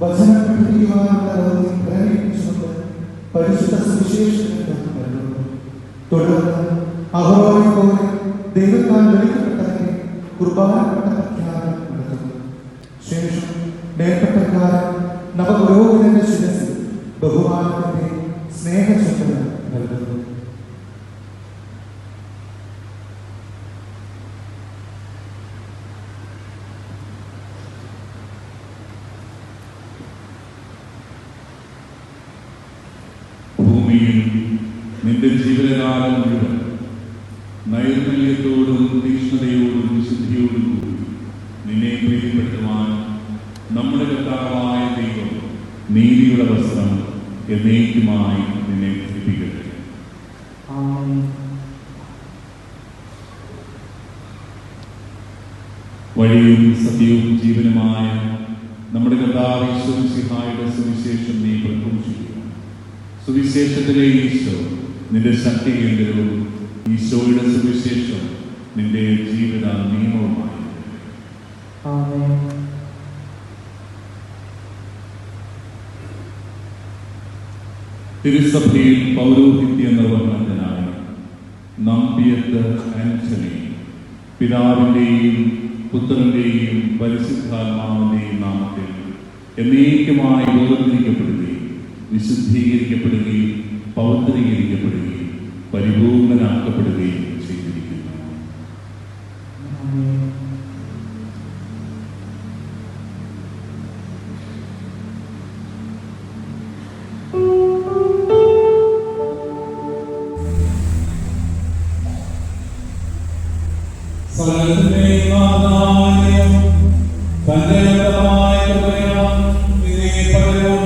വചനം പഠിപ്പിക്കുവാനുള്ള ദൗത്യം പ്രേരിപ്പിച്ചുകൊണ്ട് പരിശുദ്ധ സുവിശേഷത്തിന് നൽകുന്നു തുടർന്ന് അഹോയെ പോലെ ദൈവത്താൽ വിളിക്കപ്പെട്ടതിനെ കുർബാനപ്പെട്ട പ്രഖ്യാപനം നടത്തുന്നു ശേഷം മേൽപ്പെട്ടക്കാരൻ നവപുരോഹിതന്റെ ശിരസിൽ ബഹുമാനത്തിന്റെ സ്നേഹചുമതല നൽകുന്നു ഭൂമിയിൽ നിന്റെ ജീവനകാലം മുഴുവൻ നൈർമല്യത്തോടും തീക്ഷ്ണതയോടും വിശുദ്ധിയോടും കൂടി നിന്നെ പ്രീതിപ്പെടുത്തുവാൻ നമ്മുടെ കർത്താവായ ദൈവം നീതിയുടെ വസ്ത്രം എന്നേക്കുമായി നിന്നെ ധരിപ്പിക്കട്ടെ. വഴിയും സത്യവും ജീവനുമായ നമ്മുടെ കർത്താവ് ഈശ്വരസിഹായുടെ സുവിശേഷം നീ പ്രഘോഷിക്കുക സുവിശേഷത്തിലെ ഈശോ നിന്റെ ശക്തി കേന്ദ്രവും ഈശോയുടെ സുവിശേഷം നിന്റെ ജീവിത നിയമവുമായി തിരുസഭയിൽ പൗരോഹിത്യ നിർവഹണത്തിനായി നമ്പിയത്ത് ആന്റണി പിതാവിന്റെയും പുത്രന്റെയും പരിശുദ്ധാത്മാവിന്റെയും നാമത്തിൽ എന്നേക്കുമായി വേർതിരിക്കപ്പെടുകയും വിശുദ്ധീകരിക്കപ്പെടുകയും പൗത്രീകരിക്കപ്പെടുകയും പരിപൂർണനാക്കപ്പെടുകയും ചെയ്തിരിക്കുന്നു തന്റെ അനന്തമായ കൃപയാൽ നിന്നെ പരിപൂർണനാക്കട്ടെ.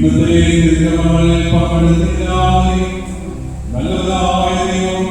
ഇന്നത്തെ തിരുക്കർമ്മങ്ങളിൽ പങ്കെടുത്തില്ലാതെ നല്ലതായ ദൈവം